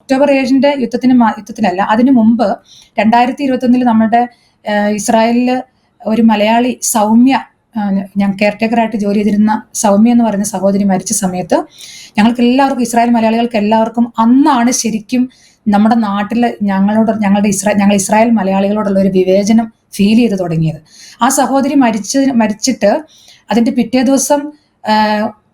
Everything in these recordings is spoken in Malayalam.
ഒക്ടോബർ ഏഴിന്റെ യുദ്ധത്തിന് യുദ്ധത്തിനല്ല അതിനു മുമ്പ് രണ്ടായിരത്തി ഇരുപത്തൊന്നിൽ നമ്മുടെ ഇസ്രായേലിൽ ഒരു മലയാളി സൗമ്യ ഞാൻ കെയർടേക്കറായിട്ട് ജോലി ചെയ്തിരുന്ന സൗമ്യ എന്ന് പറയുന്ന സഹോദരി മരിച്ച സമയത്ത് ഞങ്ങൾക്ക് എല്ലാവർക്കും ഇസ്രായേൽ മലയാളികൾക്ക് എല്ലാവർക്കും അന്നാണ് ശരിക്കും നമ്മുടെ നാട്ടിൽ ഞങ്ങളോട് ഞങ്ങളുടെ ഇസ്രായേൽ ഞങ്ങൾ ഇസ്രായേൽ മലയാളികളോടുള്ള ഒരു വിവേചനം ഫീൽ ചെയ്ത് തുടങ്ങിയത്. ആ സഹോദരി മരിച്ച മരിച്ചിട്ട് അതിന്റെ പിറ്റേ ദിവസം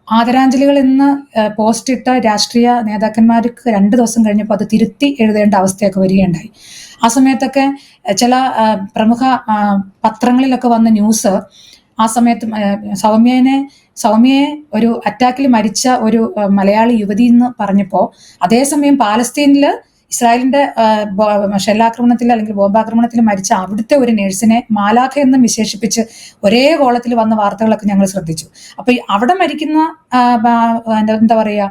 ആദരാഞ്ജലികൾ എന്ന് പോസ്റ്റ് ഇട്ട രാഷ്ട്രീയ നേതാക്കന്മാർക്ക് രണ്ട് ദിവസം കഴിഞ്ഞപ്പോൾ അത് തിരുത്തി എഴുതേണ്ട അവസ്ഥയൊക്കെ വരികയുണ്ടായി. ആ സമയത്തൊക്കെ ചില പ്രമുഖ പത്രങ്ങളിലൊക്കെ വന്ന ന്യൂസ് ആ സമയത്ത് സൗമ്യനെ സൗമ്യയെ ഒരു അറ്റാക്കിൽ മരിച്ച ഒരു മലയാളി യുവതി എന്ന് പറഞ്ഞപ്പോൾ അതേസമയം പാലസ്തീനിൽ ഇസ്രായേലിന്റെ ഷെല്ലാക്രമണത്തിൽ അല്ലെങ്കിൽ ബോംബാക്രമണത്തിൽ മരിച്ച അവിടുത്തെ ഒരു നേഴ്സിനെ മാലാഖ എന്നും വിശേഷിപ്പിച്ച് ഒരേ കോളത്തിൽ വന്ന വാർത്തകളൊക്കെ ഞങ്ങൾ ശ്രദ്ധിച്ചു. അപ്പൊ അവിടെ മരിക്കുന്ന എന്താ- പറയുക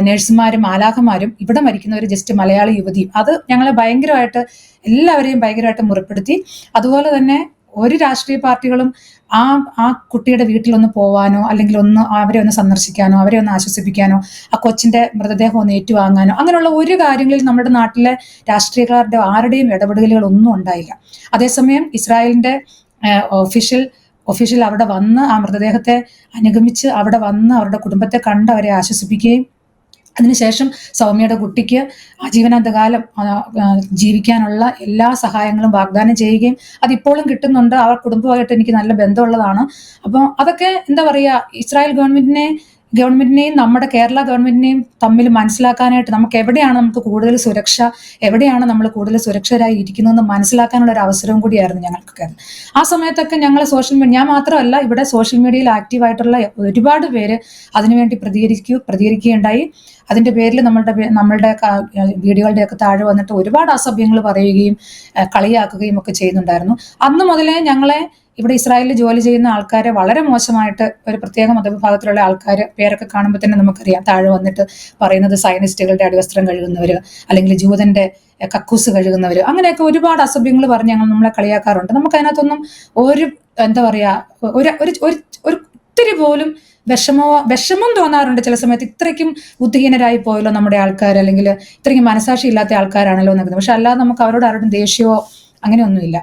നേഴ്സുമാരും മാലാഖമാരും ഇവിടെ മരിക്കുന്നവർ ജസ്റ്റ് മലയാളി യുവതിയും അത് ഞങ്ങളെ ഭയങ്കരമായിട്ട് എല്ലാവരെയും ഭയങ്കരമായിട്ട് മുറിപ്പെടുത്തി. അതുപോലെ തന്നെ ഒരു രാഷ്ട്രീയ പാർട്ടികളും ആ ആ കുട്ടിയുടെ വീട്ടിലൊന്ന് പോവാനോ അല്ലെങ്കിൽ ഒന്ന് അവരെ ഒന്ന് സന്ദർശിക്കാനോ അവരെ ഒന്ന് ആശ്വസിപ്പിക്കാനോ ആ കൊച്ചിന്റെ മൃതദേഹം ഒന്ന് ഏറ്റുവാങ്ങാനോ അങ്ങനെയുള്ള ഒരു കാര്യങ്ങളിൽ നമ്മുടെ നാട്ടിലെ രാഷ്ട്രീയക്കാരുടെ ആരുടെയും ഇടപെടലുകൾ ഒന്നും ഉണ്ടായില്ല. അതേസമയം ഇസ്രായേലിന്റെ ഒഫീഷ്യൽ ഒഫീഷ്യൽ അവിടെ വന്ന് ആ മൃതദേഹത്തെ അനുഗമിച്ച് അവിടെ വന്ന് അവരുടെ കുടുംബത്തെ കണ്ട് അവരെ ആശ്വസിപ്പിക്കുകയും അതിനുശേഷം സൗമ്യയുടെ കുട്ടിക്ക് ആ, ജീവിക്കാനുള്ള എല്ലാ സഹായങ്ങളും വാഗ്ദാനം ചെയ്യുകയും അതിപ്പോഴും കിട്ടുന്നുണ്ട്. അവർ കുടുംബമായിട്ട് എനിക്ക് നല്ല ബന്ധമുള്ളതാണ്. അപ്പോൾ അതൊക്കെ എന്താ പറയുക ഇസ്രായേൽ ഗവൺമെന്റിനെ ഗവൺമെന്റിനെയും നമ്മുടെ കേരള ഗവൺമെന്റിനെയും തമ്മിൽ മനസ്സിലാക്കാനായിട്ട് നമുക്ക് എവിടെയാണ് നമുക്ക് കൂടുതൽ സുരക്ഷ? എവിടെയാണ് നമ്മൾ കൂടുതൽ സുരക്ഷരായി ഇരിക്കുന്നതെന്ന് മനസ്സിലാക്കാനുള്ള ഒരു അവസരവും കൂടിയായിരുന്നു ഞങ്ങൾക്ക് ആ സമയത്തൊക്കെ ഞങ്ങൾ സോഷ്യൽ മീഡിയ ഞാൻ മാത്രമല്ല ഇവിടെ സോഷ്യൽ മീഡിയയിൽ ആക്റ്റീവായിട്ടുള്ള ഒരുപാട് പേര് അതിനുവേണ്ടി പ്രതികരിക്കൂ പ്രതികരിക്കുകയുണ്ടായി. അതിന്റെ പേരിൽ നമ്മളുടെ നമ്മളുടെ വീഡിയോകളുടെ ഒക്കെ താഴെ വന്നിട്ട് ഒരുപാട് അസഭ്യങ്ങൾ പറയുകയും കളിയാക്കുകയും ഒക്കെ ചെയ്യുന്നുണ്ടായിരുന്നു. അന്ന് മുതലേ ഞങ്ങളെ ഇവിടെ ഇസ്രായേലിൽ ജോലി ചെയ്യുന്ന ആൾക്കാരെ വളരെ മോശമായിട്ട് ഒരു പ്രത്യേക മതവിഭാഗത്തിലുള്ള ആൾക്കാർ പേരൊക്കെ കാണുമ്പോൾ തന്നെ നമുക്കറിയാം. താഴെ വന്നിട്ട് പറയുന്നത് സയനിസ്റ്റുകളുടെ അടിവസ്ത്രം കഴുകുന്നവർ അല്ലെങ്കിൽ ജൂതന്റെ കക്കൂസ് കഴുകുന്നവർ അങ്ങനെയൊക്കെ ഒരുപാട് അസഭ്യങ്ങൾ പറഞ്ഞ് ഞങ്ങൾ നമ്മളെ കളിയാക്കാറുണ്ട്. നമുക്ക് അതിനകത്തൊന്നും ഒരു എന്താ പറയുക ഒരു ഒരു ഒരു ഇത്തിരി പോലും വിഷമോ വിഷമം തോന്നാറുണ്ട് ചില സമയത്ത്. ഇത്രയ്ക്കും ബുദ്ധിഹീനരായി പോയല്ലോ നമ്മുടെ ആൾക്കാർ അല്ലെങ്കിൽ ഇത്രയ്ക്കും മനസാക്ഷി ഇല്ലാത്ത ആൾക്കാരാണല്ലോ എന്നൊക്കെ. പക്ഷെ അല്ലാതെ നമുക്ക് അവരോട് ആരോടും ദേഷ്യമോ അങ്ങനെയൊന്നുമില്ല.